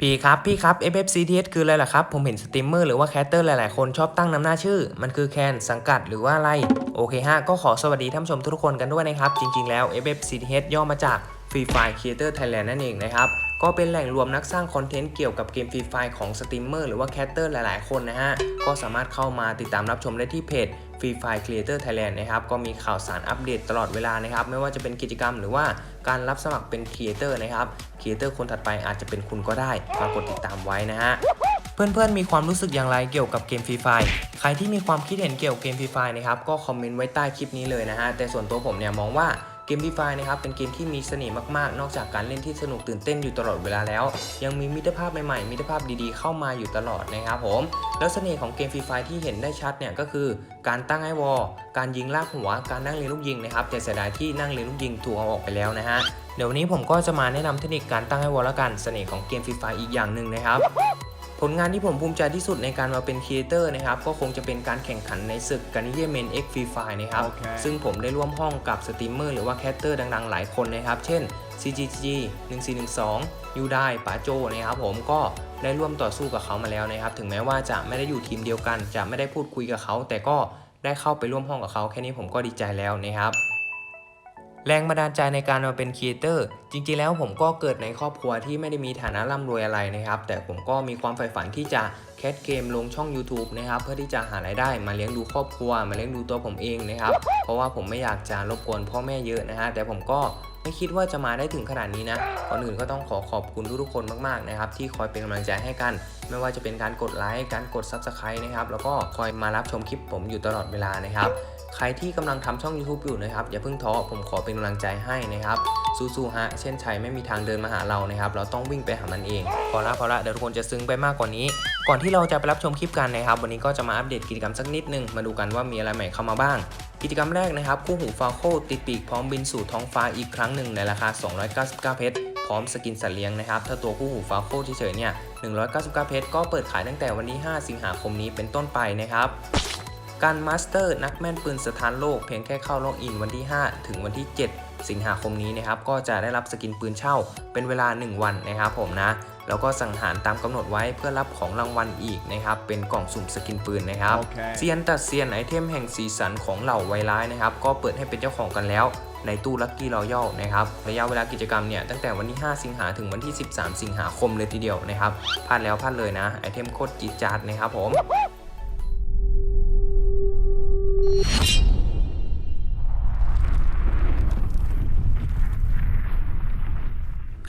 พี่ครับ พี่ครับ FFCTS คืออะไรล่ะครับ ผมเห็นสตรีมเมอร์หรือว่าแคสเตอร์หลายๆ คนชอบตั้งนำหน้าชื่อ มันคือแคนสังกัดหรือว่าอะไร โอเคฮะ ก็ขอสวัสดีท่านผู้ชมทุกคนกันด้วยนะครับ จริง ๆ แล้ว FFCTS ย่อมาจาก Free Fire Creator Thailand นั่นเองนะครับ ก็เป็นแหล่งรวมนักสร้างคอนเทนต์เกี่ยวกับเกม Free Fire ของสตรีมเมอร์หรือว่าแคสเตอร์หลาย ๆ คนนะฮะ ก็สามารถเข้ามาติดตามรับชมได้ที่เพจ Free Fire Creator Thailand นะครับ ก็มีข่าวสารอัปเดตตลอดเวลานะครับ ไม่ว่าจะเป็นกิจกรรมหรือว่าการรับสมัครเป็นครีเอเตอร์นะครับ ครีเอเตอร์คนถัดไปอาจจะเป็นคุณก็ได้ฝากกดติดตามไว้นะฮะเพื่อนๆ มีความรู้สึกอย่างไรเกี่ยวกับเกมฟรีไฟใครที่มีความคิดเห็นเกี่ยวกับเกมฟรีไฟนะครับ ก็คอมเมนต์ไว้ใต้คลิปนี้เลยนะฮะ แต่ส่วนตัวผมเนี่ยมองว่า กมฟรีไฟนะครับเป็นเกมที่มีเสน่ห์มากๆ นอกจากการเล่นที่สนุกตื่นเต้นอยู่ตลอดเวลาแล้ว ยังมีมิตรภาพใหม่ๆมิตรภาพดีๆ เข้ามาอยู่ตลอดนะครับผมแล้วเสน่ห์ของเกมฟรีไฟที่เห็นได้ชัดเนี่ยก็คือ การตั้งไอวอลการยิงลากหัว การนั่งเรียนลูกยิงนะครับแต่เสียดายที่นั่งเรียนลูกยิงถูกเอาออกไปแล้วนะฮะเดี๋ยววันนี้ผมก็จะมาแนะนำเทคนิคการตั้งไอวอลและกันเสน่ห์ของเกมฟรีไฟอีกอย่างหนึ่งนะครับ ผลงานที่ผมภูมิใจที่สุดในการมาเป็นครีเอเตอร์นะครับ ก็คงจะเป็นการแข่งขันในศึกการนิเยเมน X Free Fire นะครับโอเคซึ่งผมได้ร่วมห้องกับสตรีมเมอร์หรือว่าแคสเตอร์ดังๆ หลายคนนะครับ เช่น CGG 1412ยูไดป๋าโจนะครับผมก็ได้ร่วมต่อสู้กับเขามาแล้วนะครับ ถึงแม้ว่าจะไม่ได้อยู่ทีมเดียวกัน จะไม่ได้พูดคุยกับเขา แต่ก็ได้เข้าไปร่วมห้องกับเขา แค่นี้ผมก็ดีใจแล้วนะครับ แรงบันดาลใจในการมาเป็นครีเอเตอร์จริงๆแล้วผมก็เกิดในครอบครัวที่ไม่ได้มีฐานะร่ำรวยอะไรนะครับ แต่ผมก็มีความใฝ่ฝันที่จะแคสเกมลงช่อง YouTube นะครับเพื่อที่จะหารายได้มาเลี้ยงดูครอบครัว มาเลี้ยงดูตัวผมเองนะครับ เพราะว่าผมไม่อยากจะรบกวนพ่อแม่เยอะนะฮะแต่ผมก็ไม่คิดว่าจะมาได้ถึงขนาดนี้นะก่อนอื่นก็ต้องขอขอบคุณทุกๆคนมากๆนะครับที่คอยเป็นกำลังใจให้กัน ไม่ว่าจะเป็นการกดไลค์การกด Subscribe นะครับแล้วก็คอยมารับชมคลิปผมอยู่ตลอดเวลานะครับ ใครที่กำลังทำช่อง YouTube อยู่นะครับอย่าเพิ่งท้อผมขอเป็นกำลังใจให้นะครับสู้ๆฮะเช่นชัยไม่มีทางเดินมาหาเรานะครับ เราต้องวิ่งไปหามันเองพอละพอละเดี๋ยวทุกคนจะซึ้งไปมากกว่านี้ ก่อนที่เราจะไปรับชมคลิปกันนะครับ วันนี้ก็จะมาอัปเดตกิจกรรมสักนิดนึงมาดูกันว่ามีอะไรใหม่เข้ามาบ้าง กิจกรรมแรกนะครับคู่หูฟาโคติดปีกพร้อมบินสู่ท้องฟ้าอีกครั้งหนึ่งในราคา 299 เพชรพร้อมสกินสัตว์เลี้ยงนะครับถ้าตัวคู่หูฟาโคเฉยๆเนี่ย199 เพชรก็เปิดขายตั้งแต่วันที่5สิงหาคมนี้เป็นต้นไปนะครับ การมาสเตอร์นักแม่นปืนสถานโลกเพียงแค่เข้าล็อกอินวันที่ 5 ถึงวันที่ 7 สิงหาคมนี้นะครับก็จะได้รับสกินปืนเช่าเป็นเวลา 1 วันนะครับผมนะ แล้วก็สังหารตามกำหนดไว้เพื่อรับของรางวัลอีกนะครับเป็นกล่องสุ่มสกินปืนนะครับโอเคเซียนตัดเซียนไอเทมแห่งสีสันของเหล่าไวร้ายนะครับก็เปิดให้เป็นเจ้าของกันแล้วในตู้ลั c กี้รอยัลนะครับระยะเวลากิจกรรมเนี่ยตั้งแต่วันที่ 5 สิงหาถึงวันที่ 13 สิงหาคมเลยทีเดียวนะครับพลาดแล้วพลาดเลยนะไอเทมโคตรจี๊ดจ๊าดนะครับผม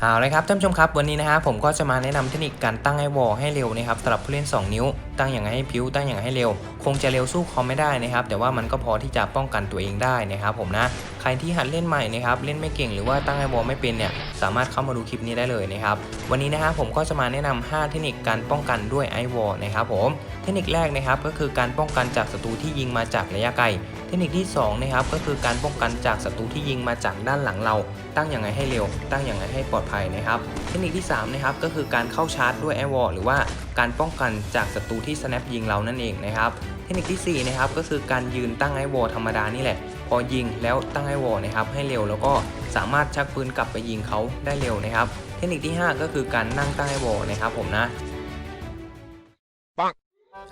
เอาเลยครับท่านผู้ชมครับวันนี้นะฮะผมก็จะมาแนะนำเทคนิคการตั้งไอวอลให้เร็วนะครับสำหรับผู้เล่น 2 นิ้ว ตั้งอย่างไรให้พิ้วตั้งอย่างไรให้เร็ว คงจะเร็วสู้คอมไม่ได้นะครับ แต่ว่ามันก็พอที่จะป้องกันตัวเองได้นะครับผมนะใครที่หัดเล่นใหม่นะครับเล่นไม่เก่งหรือว่าตั้งไอวอลไม่เป็นเนี่ยสามารถเข้ามาดูคลิปนี้ได้เลยนะครับวันนี้นะฮะผมก็จะมาแนะนำ5เทคนิคการป้องกันด้วยไอวอลนะครับผมเทคนิคแรกนะครับก็คือการป้องกันจากศัตรูที่ยิงมาจากระยะไกล ทคนิคที่2นะครับก็คือการป้องกันจากศัตรูที่ยิงมาจากด้านหลังเรา ตั้งอย่างไรให้เร็ว ตั้งอย่างไรให้ปลอดภัยนะครับ เทคนิคที่3นะครับก็คือการเข้าชาร์จด้วยแอร์วอลหรือว่าการป้องกันจากศัตรูที่ snap ยิงเรานั่นเองนะครับเทคนิคที่4นะครับก็คือการยืนตั้งไอวอลธรรมดานี่แหละ พอยิงแล้วตั้งไอวอลนะครับให้เร็วแล้วก็สามารถชักปืนกลับไปยิงเขาได้เร็วนะครับ เทคนิคที่ 5 ก็คือการนั่งตั้งไอวอลนะครับผมนะ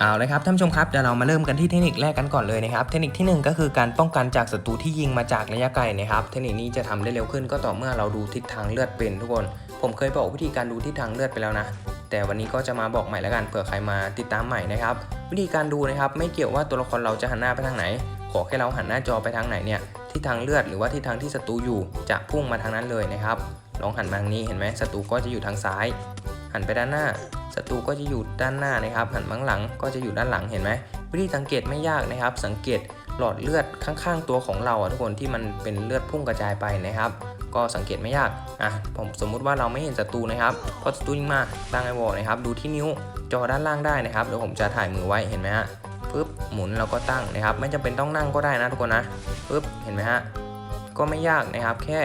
เอาเลยครับท่านผู้ชมครับเดี๋ยวเรามาเริ่มกันที่เทคนิคแรกกันก่อนเลยนะครับ เทคนิคที่หนึ่งก็คือการป้องกันจากศัตรูที่ยิงมาจากระยะไกลนะครับ เทคนิคนี้จะทำได้เร็วขึ้นก็ต่อเมื่อเราดูทิศทางเลือดเป็นทุกคน ผมเคยบอกวิธีการดูทิศทางเลือดไปแล้วนะ แต่วันนี้ก็จะมาบอกใหม่แล้วกันเผื่อใครมาติดตามใหม่นะครับ วิธีการดูนะครับไม่เกี่ยวว่าตัวละครเราจะหันหน้าไปทางไหน ขอแค่เราหันหน้าจอไปทางไหนเนี่ยทิศทางเลือดหรือว่าทิศทางที่ศัตรูอยู่จะพุ่งมาทางนั้นเลยนะครับลองหันมาทางนี้เห็นไหมศัตรูก็จะอยู่ทางซ้าย หันไปด้านหน้าศัตรูก็จะอยู่ด้านหน้านะครับ หันมาข้างหลังก็จะอยู่ด้านหลังเห็นไหมวิธีสังเกตไม่ยากนะครับ สังเกตหลอดเลือดข้างๆ ตัวของเราอะทุกคนที่มันเป็นเลือดพุ่งกระจายไปนะครับ ก็สังเกตไม่ยากอะผมสมมุติว่าเราไม่เห็นศัตรูนะครับพอศัตรูยิงมาตั้งไอวอลนะครับ ดูที่นิ้วจอด้านล่างได้นะครับเดี๋ยวผมจะถ่ายมือไว้เห็นไหมฮะปึ๊บหมุนเราก็ตั้งนะครับ ไม่จำเป็นต้องนั่งก็ได้นะทุกคนนะปึ๊บเห็นไหมฮะก็ไม่ยากนะครับ แค่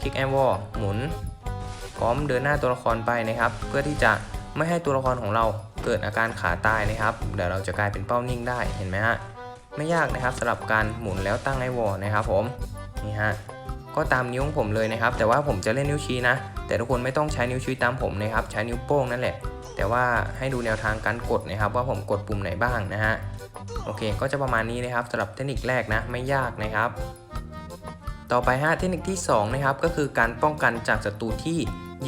คลิกไอวอลหมุน พร้อมเดินหน้าตัวละครไปนะครับ เพื่อที่จะไม่ให้ตัวละครของเราเกิดอาการขาตายนะครับ เดี๋ยวเราจะกลายเป็นเป้านิ่งได้เห็นไหมฮะไม่ยากนะครับสำหรับการหมุนแล้วตั้งไอวอลนะครับ ผมนี่ฮะก็ตามนิ้วของผมเลยนะครับ แต่ว่าผมจะเล่นนิ้วชี้นะ แต่ทุกคนไม่ต้องใช้นิ้วชี้ตามผมนะครับ ใช้นิ้วโป้งนั่นแหละ แต่ว่าให้ดูแนวทางการกดนะครับ ว่าผมกดปุ่มไหนบ้างนะฮะโอเค ก็จะประมาณนี้นะครับสำหรับเทคนิคแรกนะไม่ยากนะครับ ต่อไปฮะเทคนิคที่สองนะครับก็คือการป้องกันจากศัตรูที่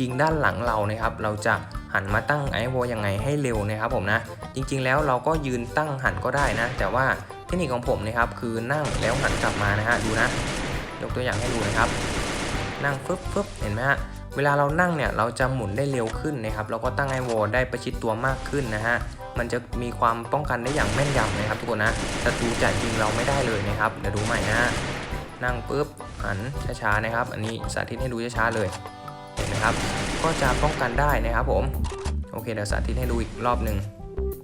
ยิงด้านหลังเรานะครับ เราจะหันมาตั้งไอวอลยังไงให้เร็วนะครับผมนะ จริงๆแล้วเราก็ยืนตั้งหันก็ได้นะ แต่ว่าเทคนิคของผมนะครับ คือนั่งแล้วหันกลับมานะฮะดูนะ ยกตัวอย่างให้ดูนะครับ นั่งฟึบฟึบเห็นไหมฮะเวลาเรานั่งเนี่ยเราจะหมุนได้เร็วขึ้นนะครับเราก็ตั้งไอวอลได้ประชิดตัวมากขึ้นนะฮะมันจะมีความป้องกันได้อย่างแม่นยำนะครับ ทุกคนนะศัตรูจะยิงเราไม่ได้เลยนะครับเดี๋ยวดูใหม่นะฮะนั่งปุ๊บหันช้าๆนะครับ อันนี้สาธิตให้ดูช้าๆเลย นไหมครับ ก็จะป้องกันได้นะครับผม โอเคเดี๋ยวสาธิตให้ดูอีกรอบหนึ่ง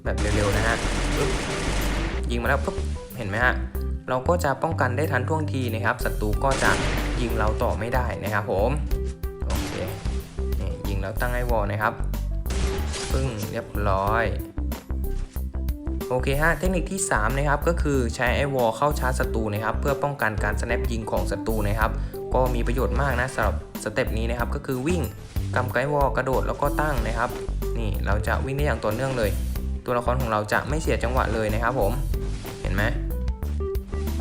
แบบเร็วๆนะฮะยิงมาแล้วปุ๊บเห็นไหมฮะเราก็จะป้องกันได้ทันท่วงทีนะครับศัตรูก็จะยิงเราต่อไม่ได้นะครับผมโอเคนี่ยิงแล้วตั้งไอวอลนะครับ ปึ้งเรียบร้อย โอเคฮะเทคนิคที่3นะครับก็คือใช้ไอวอลเข้าชาร์จศัตรูนะครับเพื่อป้องกันการสแนปยิงของศัตรูนะครับก็มีประโยชน์มากนะสำหรับสเต็ปนี้นะครับก็คือวิ่งกำไกวอลกระโดดแล้วก็ตั้งนะครับนี่เราจะวิ่งได้อย่างต่อเนื่องเลย ตัวละครของเราจะไม่เสียจังหวะเลยนะครับผมเห็นไหม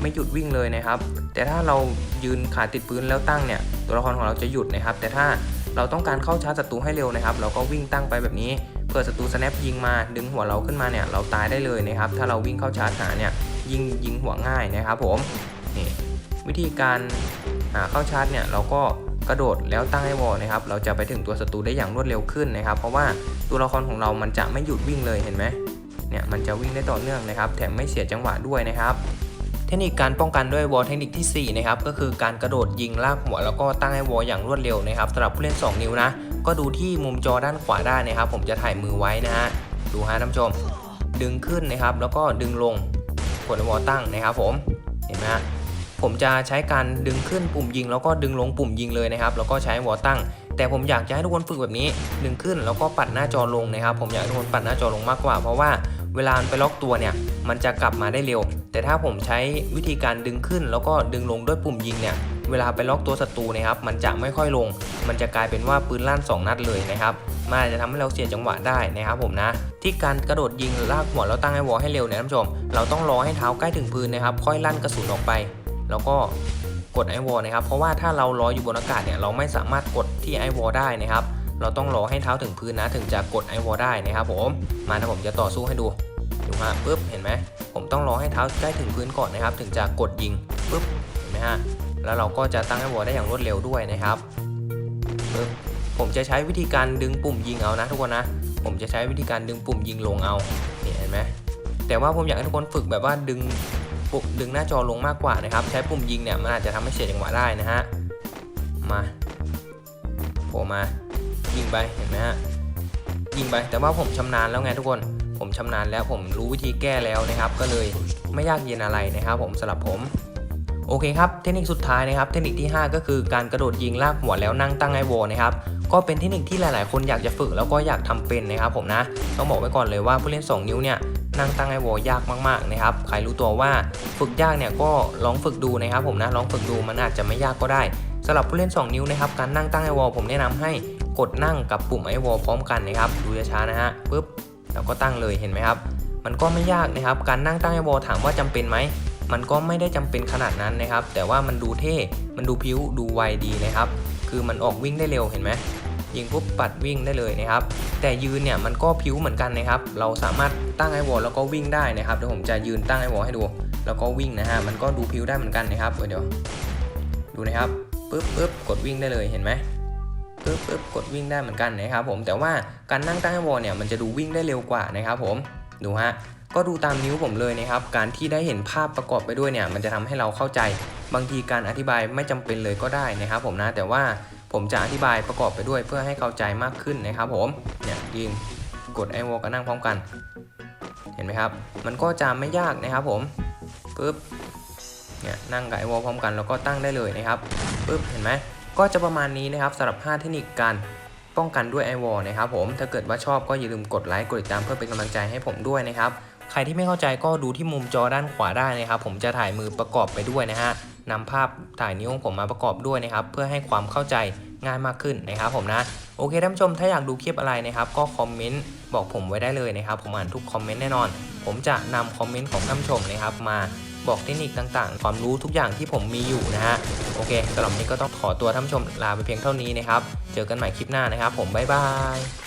ไม่หยุดวิ่งเลยนะครับ แต่ถ้าเรายืนขาติดพื้นแล้วตั้งเนี่ยตัวละครของเราจะหยุดนะครับ แต่ถ้าเราต้องการเข้าชาร์จศัตรูให้เร็วนะครับ เราก็วิ่งตั้งไปแบบนี้ เพื่อศัตรูสแนปยิงมาดึงหัวเราขึ้นมาเนี่ยเราตายได้เลยนะครับถ้าเราวิ่งเข้าชาร์จหาเนี่ยยิงยิงหัวง่ายนะครับผมนี่วิธีการหาเข้าชาร์จเนี่ยเราก็กระโดดแล้วตั้งให้วอลนะครับเราจะไปถึงตัวศัตรูได้อย่างรวดเร็วขึ้นนะครับ เพราะว่าตัวละครของเรามันจะไม่หยุดวิ่งเลยเห็นไหมเนี่ยมันจะวิ่งได้ต่อเนื่องนะครับ แถมไม่เสียจังหวะด้วยนะครับ เทคนิคการป้องกันด้วยวอลเทคนิคที่ 4 นะครับ ก็คือการกระโดดยิงลากหัวแล้วก็ตั้งให้วอลอย่างรวดเร็วนะครับสำหรับผู้เล่น 2 นิ้วนะ ก็ดูที่มุมจอด้านขวาได้นะครับ ผมจะถ่ายมือไว้นะฮะ ดูฮะท่านผู้ชม ดึงขึ้นนะครับ แล้วก็ดึงลง กดวอลตั้งนะครับ ผม เห็นไหมฮะ ผมจะใช้การดึงขึ้นปุ่มยิง แล้วก็ดึงลงปุ่มยิงเลยนะครับ แล้วก็ใช้วอลตั้ง แต่ผมอยากจะให้ทุกคนฝึกแบบนี้ ดึงขึ้นแล้วก็ปัดหน้าจอลงนะครับ ผมอยากให้ทุกคนปัดหน้าจอลงมากกว่า เพราะว่า เวลาไปล็อกตัวเนี่ย มันจะกลับมาได้เร็ว แต่ถ้าผมใช้วิธีการดึงขึ้น แล้วก็ดึงลงด้วยปุ่มยิงเนี่ย เวลาไปล็อกตัวศัตรูนะครับมันจะไม่ค่อยลง มันจะกลายเป็นว่าปืนลั่น 2 นัดเลยนะครับมันอาจจะทำให้เราเสียจังหวะได้นะครับผมนะ ที่การกระโดดยิงลากหัวแล้วตั้งไอวอลให้เร็วเนี่ยท่านผู้ชม เราต้องรอให้เท้าใกล้ถึงพื้นนะครับ ค่อยลั่นกระสุนออกไป แล้วก็กดไอวอลนะครับ เพราะว่าถ้าเรารออยู่บนอากาศเนี่ยเราไม่สามารถกดที่ไอวอลได้นะครับ เราต้องรอให้เท้าถึงพื้นนะถึงจะกดไอวอลได้นะครับผม มาถ้าผมจะต่อสู้ให้ดู ดูฮะปุ๊บเห็นไหมผมต้องรอให้เท้าใกล้ถึงพื้นก่อนนะครับ ถึงจะกดยิงปุ๊บเห็นไหมฮะแล้วเราก็จะตั้งไอวอลได้อย่างรวดเร็วด้วยนะครับปึ๊บผมจะใช้วิธีการดึงปุ่มยิงเอานะทุกคนนะ ผมจะใช้วิธีการดึงปุ่มยิงลงเอานี่เห็นไหมแต่ว่าผมอยากให้ทุกคนฝึกแบบว่าดึงปุ่มดึงหน้าจอลงมากกว่านะครับ ใช้ปุ่มยิงเนี่ยมันอาจจะทำให้เสียจังหวะได้นะฮะมาโผล่มายิงไปเห็นไหมฮะยิงไปแต่ว่าผมชำนาญแล้วไงทุกคน ผมชำนาญแล้วผมรู้วิธีแก้แล้วนะครับ ก็เลยไม่ยากเย็นอะไรนะครับ ผมสำหรับผมโอเคครับเทคนิคสุดท้ายนะครับ เทคนิคที่ 5 ก็คือการกระโดดยิงลากหัวแล้วนั่งตั้งไอโวนะครับก็เป็นเทคนิคที่หลาย ๆ คนอยากจะฝึกแล้วก็อยากทำเป็นนะครับ ผมนะต้องบอกไว้ก่อนเลยว่าผู้เล่น 2 นิ้วเนี่ยนั่งตั้งไอโวยากมาก ๆ นะครับ ใครรู้ตัวว่าฝึกยากเนี่ยก็ลองฝึกดูนะครับ ผมนะลองฝึกดูมันอาจจะไม่ยากก็ได้สำหรับผู้เล่น 2 นิ้วนะครับการนั่งตั้งไอวอผมแนะนำให้กดนั่งกับปุ่มไอวอพร้อมกันนะครับดูช้าๆนะฮะปึ๊บ แล้วก็ตั้งเลยเห็นไหมครับ มันก็ไม่ยากนะครับ การนั่งตั้งไอวอถามว่าจำเป็นไหม มันก็ไม่ได้จำเป็นขนาดนั้นนะครับ แต่ว่ามันดูเท่ มันดูพิ้วดูไวดีนะครับ คือมันออกวิ่งได้เร็วเห็นไหมยิงปุ๊บปัดวิ่งได้เลยนะครับ แต่ยืนเนี่ยมันก็พิ้วเหมือนกันนะครับ เราสามารถตั้งไอวอลแล้วก็วิ่งได้นะครับ เดี๋ยวผมจะยืนตั้งไอวอลให้ดู แล้วก็วิ่งนะฮะ มันก็ดูพิ้วได้เหมือนกันนะครับ เดี๋ยว ดูนะครับ ปึ๊บปึ๊บกดวิ่งได้เลยเห็นไหม ปึ๊บปึ๊บกดวิ่งได้เหมือนกันนะครับผมแต่ว่าการนั่งตั้งไอวอลเนี่ยมันจะดูวิ่งได้เร็วกว่านะครับผมดูฮะก็ดูตามนิ้วผมเลยนะครับ การที่ได้เห็นภาพประกอบไปด้วยเนี่ย มันจะทำให้เราเข้าใจ บางทีการอธิบายไม่จำเป็นเลยก็ได้นะครับ ผมนะ แต่ว่าผมจะอธิบายประกอบไปด้วยเพื่อให้เข้าใจมากขึ้นนะครับผม เนี่ยยิงกดไอวอลก็นั่งพร้อมกัน เห็นไหมครับ มันก็จะไม่ยากนะครับผม ปึ๊บ เนี่ยนั่งกับไอวอลพร้อมกันแล้วก็ตั้งได้เลยนะครับ ปึ๊บ เห็นไหม ก็จะประมาณนี้นะครับสำหรับ 5 เทคนิคการป้องกันด้วยไอวอลนะครับผมถ้าเกิดว่าชอบก็อย่าลืมกดไลค์กดติดตามเพื่อเป็นกำลังใจให้ผมด้วยนะครับใครที่ไม่เข้าใจก็ดูที่มุมจอด้านขวาได้นะครับ ผมจะถ่ายมือประกอบไปด้วยนะฮะนำภาพถ่ายนิ้วของผมมาประกอบด้วยนะครับ เพื่อให้ความเข้าใจง่ายมากขึ้นนะครับ ผมนะโอเคท่านผู้ชมถ้าอยากดูคลิปอะไรนะครับ ก็คอมเมนต์บอกผมไว้ได้เลยนะครับ ผมอ่านทุกคอมเมนต์แน่นอน ผมจะนำคอมเมนต์ของท่านผู้ชมนะครับมา บอกเทคนิคต่างๆ ความรู้ทุกอย่างที่ผมมีอยู่นะฮะ โอเคสำหรับวันนี้ก็ต้องขอตัวท่านผู้ชมลาไปเพียงเท่านี้นะครับ เจอกันใหม่คลิปหน้านะครับ ผมบ๊ายบาย